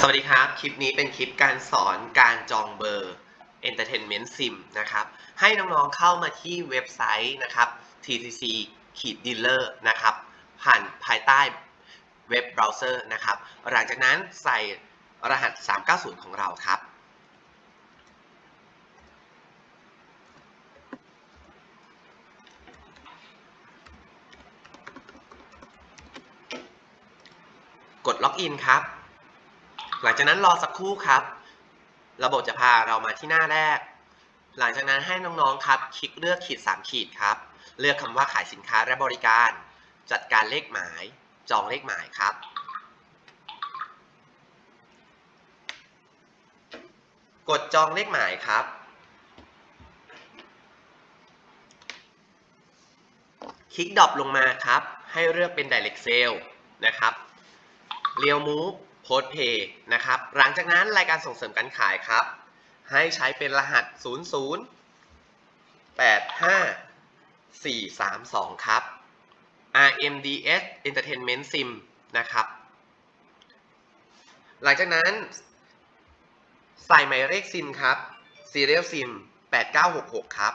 สวัสดีครับ คลิปนี้เป็นคลิปการสอนการจองเบอร์ Entertainment Sim นะครับ ให้น้องๆเข้ามาที่เว็บไซต์นะครับ TCC ขีด dealer นะครับ ผ่านภายใต้เว็บเบราว์เซอร์นะครับ หลังจากนั้นใส่รหัส 390 ของเราครับ กดล็อกอินครับ หลังจากนั้นรอสักครู่ครับ ระบบจะพาเรามาที่หน้าแรก หลังจากนั้นให้น้องๆครับ คลิกเลือกขีด 3 ขีดครับ เลือกคำว่าขายสินค้าและบริการ จัดการเลขหมาย จองเลขหมายครับกดจองเลขหมายครับ คลิกดรอปลงมาครับ ให้เลือกเป็น Direct Sale นะครับ เรียวมูฟโพสเพย์นะครับ หลังจากนั้นรายการส่งเสริมการขายครับ ให้ใช้เป็นรหัส 00 85 432 ครับ RMDS Entertainment Sim นะครับ หลังจากนั้น ใส่หมายเลขซิมครับ Serial SIM 8966 ครับ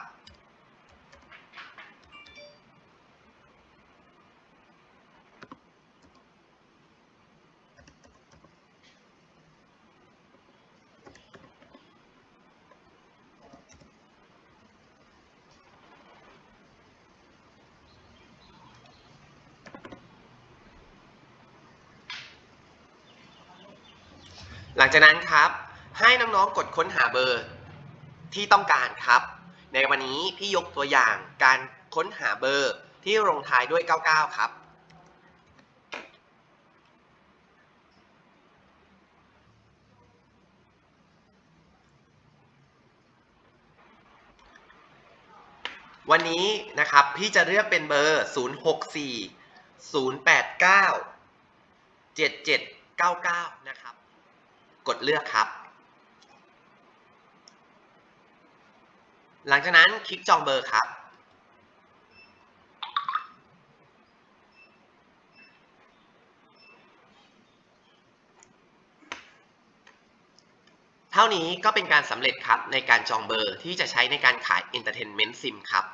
หลังจากนั้นครับ ให้น้องๆกดค้นหาเบอร์ที่ต้องการครับ ในวันนี้พี่ยกตัวอย่างการค้นหาเบอร์ที่ลงท้ายด้วย 99 ครับ วันนี้นะครับพี่จะเลือกเป็นเบอร์ 064 089 7799 กดเลือกครับ หลังจากนั้นคลิกจองเบอร์ครับ เท่านี้ก็เป็นการสำเร็จครับในการจองเบอร์ที่จะใช้ในการขาย Entertainment Sim ครับ